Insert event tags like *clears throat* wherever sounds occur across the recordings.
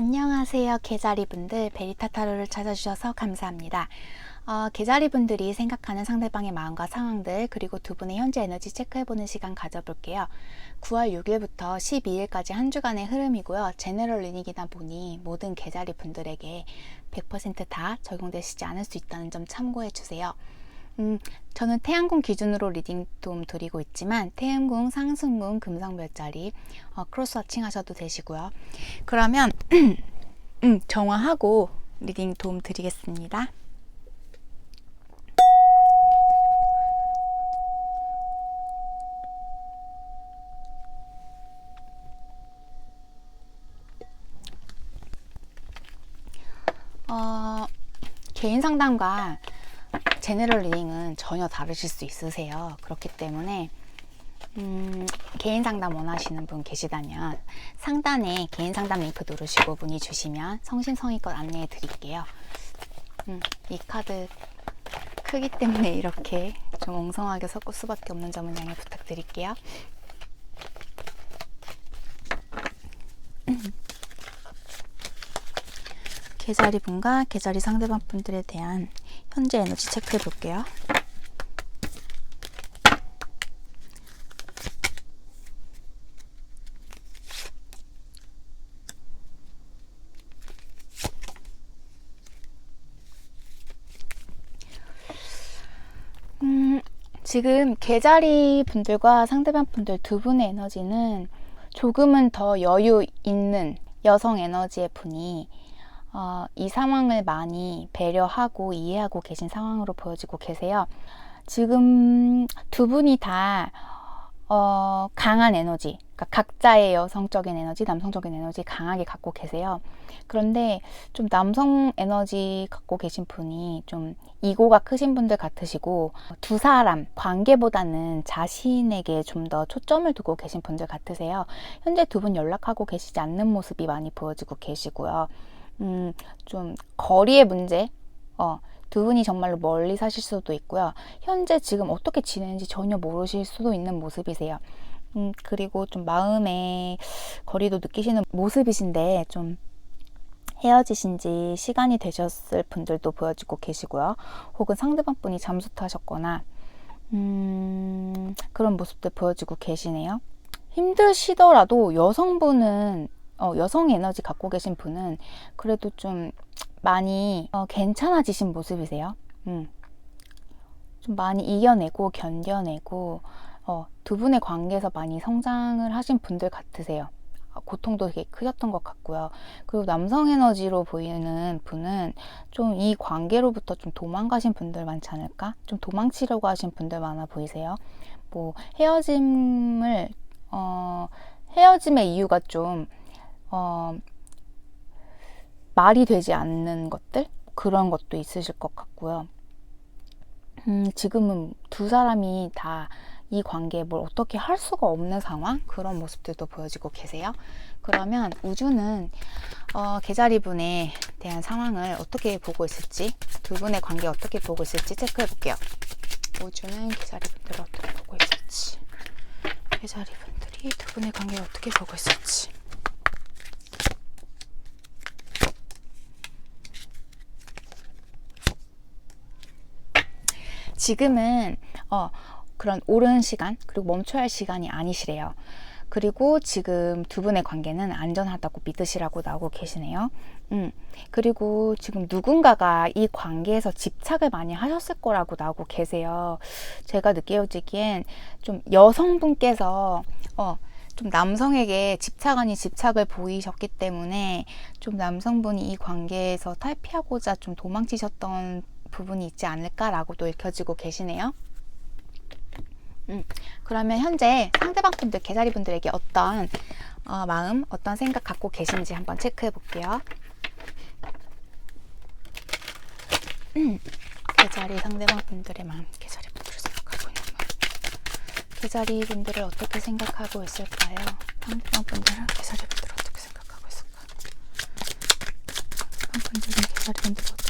안녕하세요. 개자리 분들 베리타타로를 찾아주셔서 감사합니다. 어, 개자리 분들이 생각하는 상대방의 마음과 상황들 그리고 두 분의 현재 에너지 체크해보는 시간 가져볼게요. 9월 6일부터 12일까지 한 주간의 흐름이고요. 제너럴 리닝이다 보니 모든 개자리 분들에게 100%다 적용되시지 않을 수 있다는 점 참고해 주세요. 음, 저는 태양궁 기준으로 리딩 도움 드리고 있지만 태양궁, 상승궁, 금성별자리 어, 크로스 워칭 하셔도 되시고요. 그러면 *clears throat* 음, 정화하고 리딩 도움 드리겠습니다. 어, 개인 상담과 제네럴 리딩은 전혀 다르실 수 있으세요. 그렇기 때문에 음, 개인 상담 원하시는 분 계시다면 상단에 개인 상담 링크 누르시고 문의 주시면 성심성의껏 안내해 드릴게요. 음, 이 카드 크기 때문에 이렇게 좀 엉성하게 섞을 수밖에 없는 점은 양해 부탁드릴게요. *clears throat* 계자리 분과 계자리 상대방 분들에 대한 현재 에너지 체크해 볼게요. 음, 지금 계자리 분들과 상대방 분들 두 분의 에너지는 조금은 더 여유 있는 여성 에너지의 분이 어, 이 상황을 많이 배려하고 이해하고 계신 상황으로 보여지고 계세요. 지금 두 분이 다 어, 강한 에너지, 그러니까 각자의 여성적인 에너지, 남성적인 에너지 강하게 갖고 계세요. 그런데 좀 남성 에너지 갖고 계신 분이 좀 이고가 크신 분들 같으시고 두 사람 관계보다는 자신에게 좀 더 초점을 두고 계신 분들 같으세요. 현재 두 분 연락하고 계시지 않는 모습이 많이 보여지고 계시고요. 음, 좀 거리의 문제, 어, 두 분이 정말로 멀리 사실 수도 있고요. 현재 지금 어떻게 지내는지 전혀 모르실 수도 있는 모습이세요. 음, 그리고 좀 마음의 거리도 느끼시는 모습이신데 좀 헤어지신 지 시간이 되셨을 분들도 보여지고 계시고요. 혹은 상대방 분이 잠수 타셨거나, 음, 그런 모습들 보여지고 계시네요. 힘드시더라도 여성분은 어, 여성 에너지 갖고 계신 분은 그래도 좀 많이 어, 괜찮아지신 모습이세요. 음. 좀 많이 이겨내고 견뎌내고 어, 두 분의 관계에서 많이 성장을 하신 분들 같으세요. 어, 고통도 되게 크셨던 것 같고요. 그리고 남성 에너지로 보이는 분은 좀 이 관계로부터 좀 도망가신 분들 많지 않을까? 좀 도망치려고 하신 분들 많아 보이세요. 뭐 헤어짐을 어, 헤어짐의 이유가 좀 어, 말이 되지 않는 것들 그런 것도 있으실 것 같고요. 음, 지금은 두 사람이 다 이 관계에 뭘 어떻게 할 수가 없는 상황 그런 모습들도 보여지고 계세요. 그러면 우주는 어, 개자리분에 대한 상황을 어떻게 보고 있을지 두 분의 관계 어떻게 보고 있을지 체크해 볼게요. 우주는 개자리분들을 어떻게 보고 있을지 개자리분들이 두 분의 관계를 어떻게 보고 있을지 지금은 어, 그런 옳은 시간 그리고 멈춰야 할 시간이 아니시래요. 그리고 지금 두 분의 관계는 안전하다고 믿으시라고 나오고 계시네요. 음, 그리고 지금 누군가가 이 관계에서 집착을 많이 하셨을 거라고 나오고 계세요. 제가 느껴지기엔 좀 여성분께서, 어, 좀 남성에게 집착 아닌 집착을 보이셨기 때문에 좀 남성분이 이 관계에서 탈피하고자 좀 도망치셨던 부분이 있지 않을까라고도 읽혀지고 계시네요. 음, 그러면 현재 상대방 분들, 개자리 분들에게 어떤 어, 마음, 어떤 생각 갖고 계신지 한번 체크해 볼게요. 음, 개자리 상대방 분들의 마음, 개자리 분들을 생각하고 있는 마음. 개자리 분들을 어떻게 생각하고 있을까요? 상대방 분들은 개자리 분들을 어떻게 생각하고 있을까? 상대방 분들은 개자리 분들을 어떻게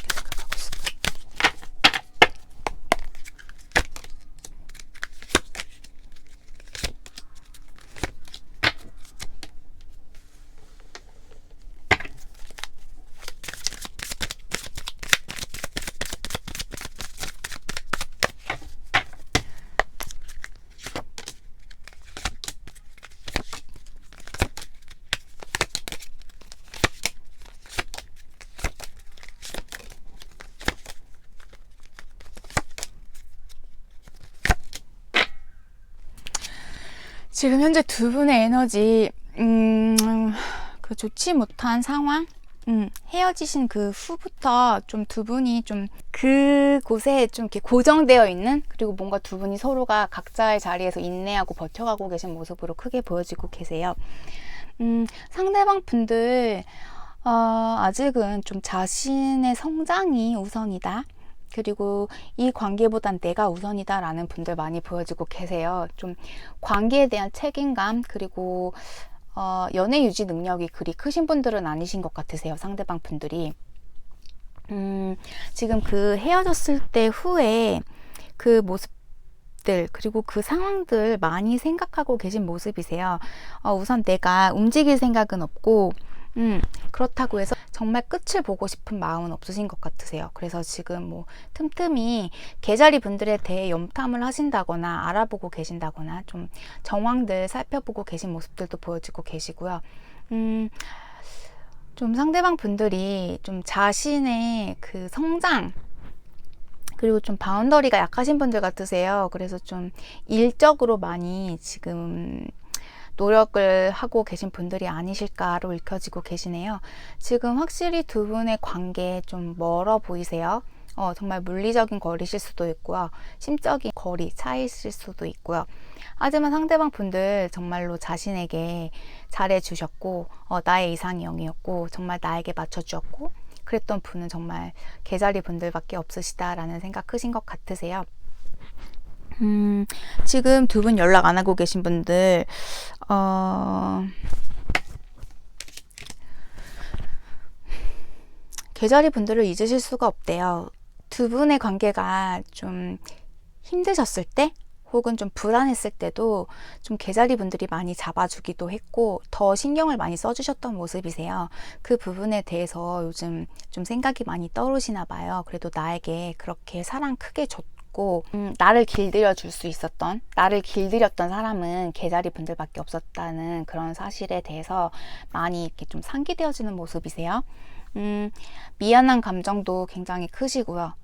지금 현재 두 분의 에너지, 음, 그 좋지 못한 상황? 음, 헤어지신 그 후부터 좀 두 분이 좀 그곳에 좀 이렇게 고정되어 있는 그리고 뭔가 두 분이 서로가 각자의 자리에서 인내하고 버텨가고 계신 모습으로 크게 보여지고 계세요. 음, 상대방 분들, 어, 아직은 좀 자신의 성장이 우선이다. 그리고 이 관계보단 내가 우선이다 라는 분들 많이 보여지고 계세요. 좀 관계에 대한 책임감, 그리고 어, 연애 유지 능력이 그리 크신 분들은 아니신 것 같으세요. 상대방 분들이. 음, 지금 그 헤어졌을 때 후에 그 모습들, 그리고 그 상황들 많이 생각하고 계신 모습이세요. 어, 우선 내가 움직일 생각은 없고, 음, 그렇다고 해서 정말 끝을 보고 싶은 마음은 없으신 것 같으세요. 그래서 지금 뭐 틈틈이 계자리 분들에 대해 염탐을 하신다거나 알아보고 계신다거나 좀 정황들 살펴보고 계신 모습들도 보여지고 계시고요. 음, 좀 상대방 분들이 좀 자신의 그 성장, 그리고 좀 바운더리가 약하신 분들 같으세요. 그래서 좀 일적으로 많이 지금 노력을 하고 계신 분들이 아니실까로 읽혀지고 계시네요. 지금 확실히 두 분의 관계 좀 멀어 보이세요. 어, 정말 물리적인 거리실 수도 있고요. 심적인 거리 차이실 수도 있고요. 하지만 상대방 분들 정말로 자신에게 잘해주셨고, 어, 나의 이상이 영이었고, 정말 나에게 맞춰주었고, 그랬던 분은 정말 개자리 분들밖에 없으시다라는 생각 크신 것 같으세요. 음, 지금 두 분 연락 안 하고 계신 분들, 어, 계자리 분들을 잊으실 수가 없대요. 두 분의 관계가 좀 힘드셨을 때, 혹은 좀 불안했을 때도 좀 계자리 분들이 많이 잡아주기도 했고, 더 신경을 많이 써주셨던 모습이세요. 그 부분에 대해서 요즘 좀 생각이 많이 떠오르시나 봐요. 그래도 나에게 그렇게 사랑 크게 줬 고, 있고 음, 나를 길들여 줄 수 있었던 나를 길들였던 사람은 개자리 분들밖에 없었다는 그런 사실에 대해서 많이 이렇게 좀 상기되어지는 모습이세요. 음, 미안한 감정도 굉장히 크시고요.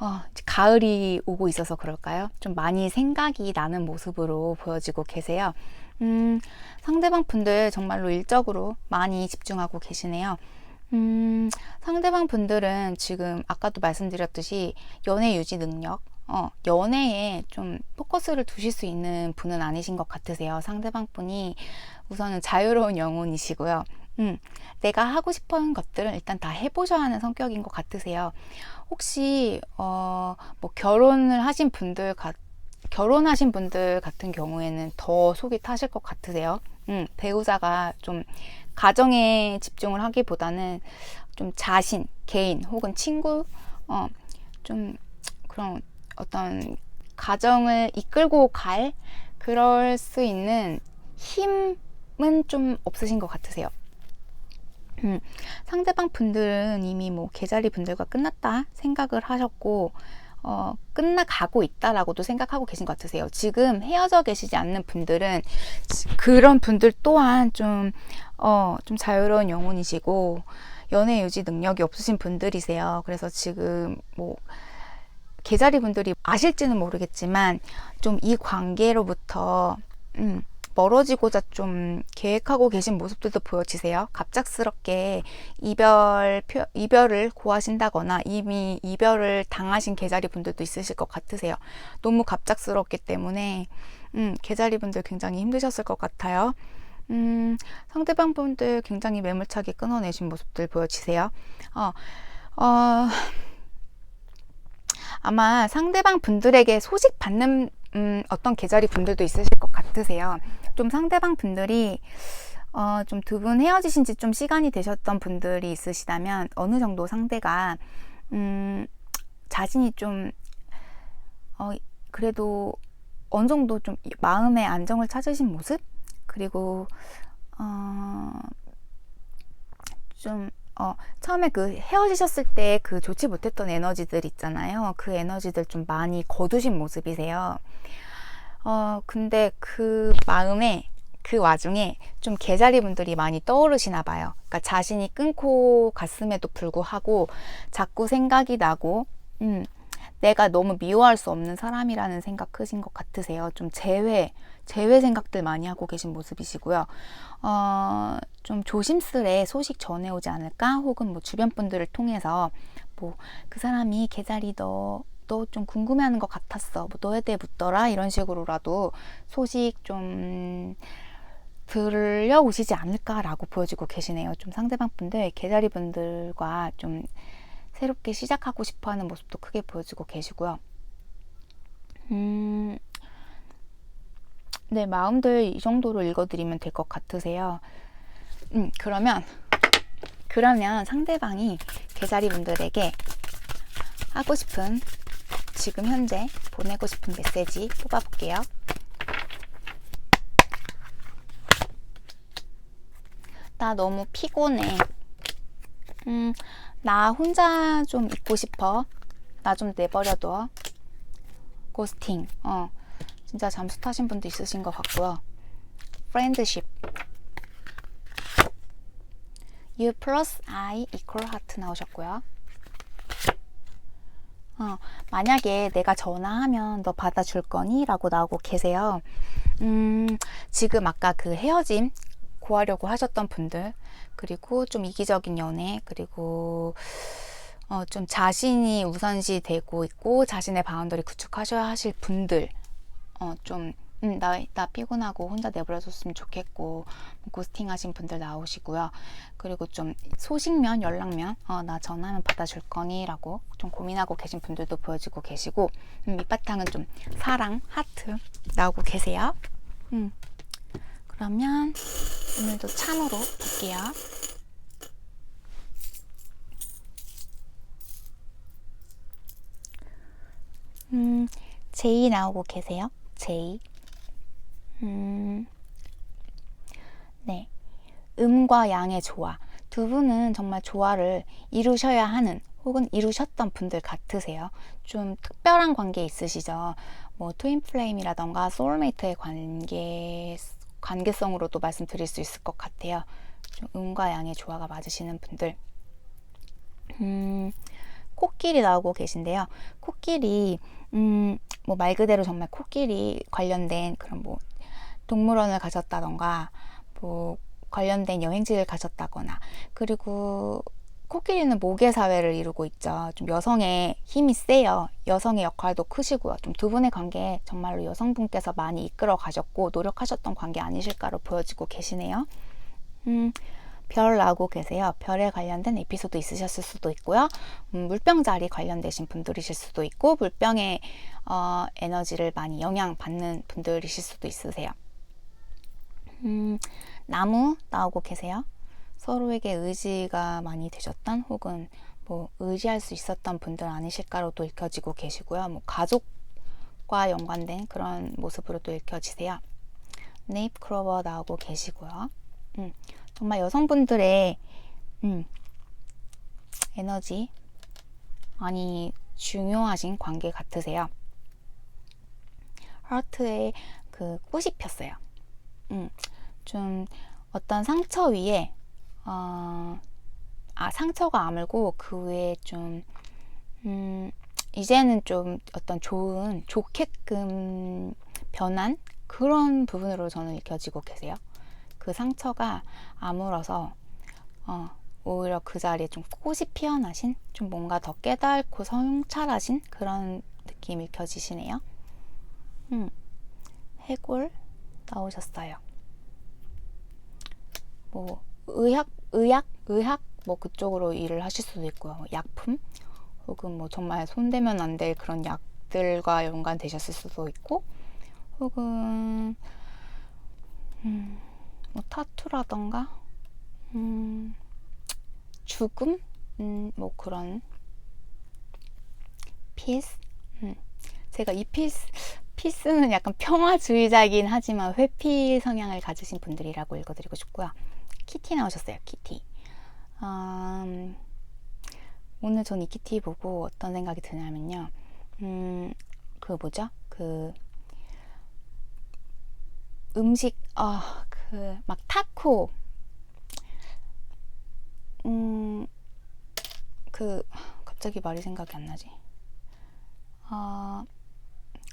어, 가을이 오고 있어서 그럴까요? 좀 많이 생각이 나는 모습으로 보여지고 계세요. 음, 상대방 분들 정말로 일적으로 많이 집중하고 계시네요. 음, 상대방 분들은 지금 아까도 말씀드렸듯이 연애 유지 능력, 어, 연애에 좀 포커스를 두실 수 있는 분은 아니신 것 같으세요. 상대방 분이 우선은 자유로운 영혼이시고요. 음, 내가 하고 싶은 것들은 일단 다 해보셔야 하는 성격인 것 같으세요. 혹시, 어, 뭐 결혼을 하신 분들 같, 결혼하신 분들 같은 경우에는 더 속이 타실 것 같으세요. 음, 배우자가 좀 가정에 집중을 하기보다는 좀 자신, 개인 혹은 친구, 어, 좀 그런 어떤 가정을 이끌고 갈 그럴 수 있는 힘은 좀 없으신 것 같으세요. 음, 상대방 분들은 이미 뭐 계자리 분들과 끝났다 생각을 하셨고 어, 끝나가고 있다라고도 생각하고 계신 것 같으세요. 지금 헤어져 계시지 않는 분들은 그런 분들 또한 좀, 어, 좀 자유로운 영혼이시고 연애 유지 능력이 없으신 분들이세요. 그래서 지금 뭐 계자리 분들이 아실지는 모르겠지만 좀 이 관계로부터 음, 멀어지고자 좀 계획하고 계신 모습들도 보여지세요. 갑작스럽게 이별, 표, 이별을 고하신다거나 이미 이별을 당하신 계자리 분들도 있으실 것 같으세요. 너무 갑작스럽기 때문에, 음, 계자리 분들 굉장히 힘드셨을 것 같아요. 음, 상대방 분들 굉장히 매몰차게 끊어내신 모습들 보여지세요. 어, 어, 아마 상대방 분들에게 소식 받는 음, 어떤 계절이 분들도 있으실 것 같으세요. 좀 상대방 분들이 어, 좀 두 분 헤어지신 지 좀 시간이 되셨던 분들이 있으시다면 어느 정도 상대가 음, 자신이 좀 어, 그래도 어느 정도 좀 마음의 안정을 찾으신 모습 그리고 어, 좀 어, 처음에 그 헤어지셨을 때 그 좋지 못했던 에너지들 있잖아요. 그 에너지들 좀 많이 거두신 모습이세요. 어, 근데 그 마음에 그 와중에 좀 개자리 분들이 많이 떠오르시나 봐요. 그러니까 자신이 끊고 갔음에도 불구하고 자꾸 생각이 나고, 음, 내가 너무 미워할 수 없는 사람이라는 생각 크신 것 같으세요. 좀 제외, 제외 생각들 많이 하고 계신 모습이시고요. 어, 좀 조심스레 소식 전해오지 않을까? 혹은 뭐 주변 분들을 통해서 뭐 그 사람이 계자리 너, 너 좀 궁금해하는 것 같았어. 뭐 너에 대해 묻더라. 이런 식으로라도 소식 좀 들려오시지 않을까라고 보여지고 계시네요. 좀 상대방 분들, 계자리 분들과 좀 새롭게 시작하고 싶어 하는 모습도 크게 보여지고 계시고요. 음, 네, 마음들 이 정도로 읽어드리면 될 것 같으세요. 음, 그러면, 그러면 상대방이 계자리 분들에게 하고 싶은, 지금 현재 보내고 싶은 메시지 뽑아볼게요. 나 너무 피곤해. 음, 나 혼자 좀 있고 싶어. 나 좀 내버려둬. 고스팅. 어. 진짜 잠수 타신 분도 있으신 것 같고요. 프렌드십. U plus I equal heart 나오셨고요. 어, 만약에 내가 전화하면 너 받아줄 거니? 라고 나오고 계세요. 음, 지금 아까 그 헤어짐 구하려고 하셨던 분들, 그리고 좀 이기적인 연애, 그리고 어, 좀 자신이 우선시 되고 있고 자신의 바운더리 구축하셔야 하실 분들, 어, 좀 음, 나, 나 피곤하고 혼자 내버려뒀으면 좋겠고 고스팅 하신 분들 나오시고요. 그리고 좀 소식면, 연락면 어, 나 전화하면 받아줄 거니? 라고 좀 고민하고 계신 분들도 보여지고 계시고 음, 밑바탕은 좀 사랑, 하트 나오고 계세요. 음. 그러면 오늘도 참으로 볼게요. 음, 제이 나오고 계세요. 제이. 음, 네. 음과 양의 조화. 두 분은 정말 조화를 이루셔야 하는 혹은 이루셨던 분들 같으세요. 좀 특별한 관계 있으시죠? 뭐 트윈 플레임이라던가 소울메이트의 관계 관계성으로도 말씀드릴 수 있을 것 같아요. 좀 음과 양의 조화가 맞으시는 분들. 음, 코끼리 나오고 계신데요. 코끼리, 음, 뭐 말 그대로 정말 코끼리 관련된 그런 뭐 동물원을 가셨다던가, 뭐 관련된 여행지를 가셨다거나, 그리고 코끼리는 모계 사회를 이루고 있죠. 좀 여성의 힘이 세요. 여성의 역할도 크시고요. 좀 두 분의 관계 정말로 여성분께서 많이 이끌어 가셨고 노력하셨던 관계 아니실까로 보여지고 계시네요. 음, 별 나오고 계세요. 별에 관련된 에피소드 있으셨을 수도 있고요. 음, 물병 자리 관련되신 분들이실 수도 있고 물병의 어, 에너지를 많이 영향 받는 분들이실 수도 있으세요. 음, 나무 나오고 계세요. 서로에게 의지가 많이 되셨던 혹은 뭐 의지할 수 있었던 분들 아니실까로도 읽혀지고 계시고요. 뭐 가족과 연관된 그런 모습으로도 읽혀지세요. 네잎 크로버 나오고 계시고요. 음, 정말 여성분들의 음, 에너지 많이 중요하신 관계 같으세요. 하트에 그 꽃이 폈어요. 음, 좀 어떤 상처 위에 어, 아, 상처가 아물고 그 외에 좀, 음, 이제는 좀 어떤 좋은, 좋게끔 변한 그런 부분으로 저는 읽혀지고 계세요. 그 상처가 아물어서, 어, 오히려 그 자리에 좀 꽃이 피어나신, 좀 뭔가 더 깨닫고 성찰하신 그런 느낌이 읽혀지시네요. 음, 해골 나오셨어요. 뭐, 의학 의학, 의학 뭐 그쪽으로 일을 하실 수도 있고요. 뭐 약품 혹은 뭐 정말 손대면 안 될 그런 약들과 연관되셨을 수도 있고 혹은 음, 뭐 타투라던가 음, 죽음 음, 뭐 그런 피스 음. 제가 이 피스 피스는 약간 평화주의자이긴 하지만 회피 성향을 가지신 분들이라고 읽어드리고 싶고요. 키티 나오셨어요. 키티. 음, 오늘 전 이 키티 보고 어떤 생각이 드냐면요. 음, 그 뭐죠? 그 음식 아, 그막 타코 음, 그 갑자기 말이 생각이 안 나지. 어,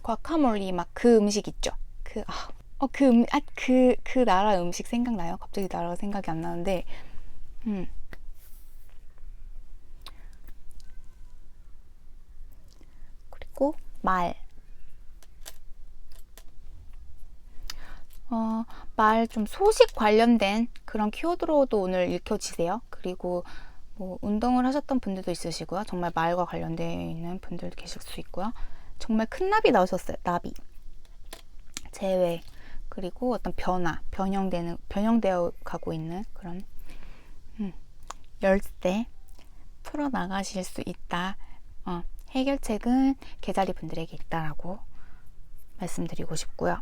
과카몰리 막 그 음식 있죠. 그, 아, 어, 그, 음, 아, 그, 그 나라 음식 생각나요? 갑자기 나라가 생각이 안 나는데, 음. 그리고 말. 어, 말 좀 소식 관련된 그런 키워드로도 오늘 읽혀지세요. 그리고 뭐 운동을 하셨던 분들도 있으시고요. 정말 말과 관련되어 있는 분들도 계실 수 있고요. 정말 큰 나비 나오셨어요. 나비. 재회. 그리고 어떤 변화, 변형되는, 변형되어 가고 있는 그런, 음, 열쇠. 풀어나가실 수 있다. 어, 해결책은 개자리 분들에게 있다라고 말씀드리고 싶고요.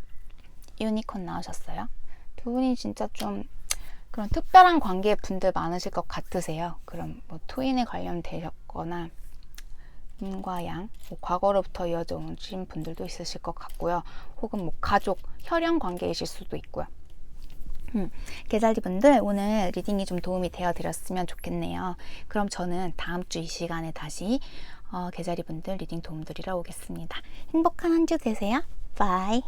유니콘 나오셨어요. 두 분이 진짜 좀 그런 특별한 관계의 분들 많으실 것 같으세요. 그럼 뭐 토인에 관련되셨거나 인과 양, 뭐 과거로부터 이어져 오신 분들도 있으실 것 같고요. 혹은 뭐 가족, 혈연 관계이실 수도 있고요. 음, 개자리 분들 오늘 리딩이 좀 도움이 되어 드렸으면 좋겠네요. 그럼 저는 다음 주 이 시간에 다시 어, 개자리 분들 리딩 도움 드리러 오겠습니다. 행복한 한 주 되세요. 바이.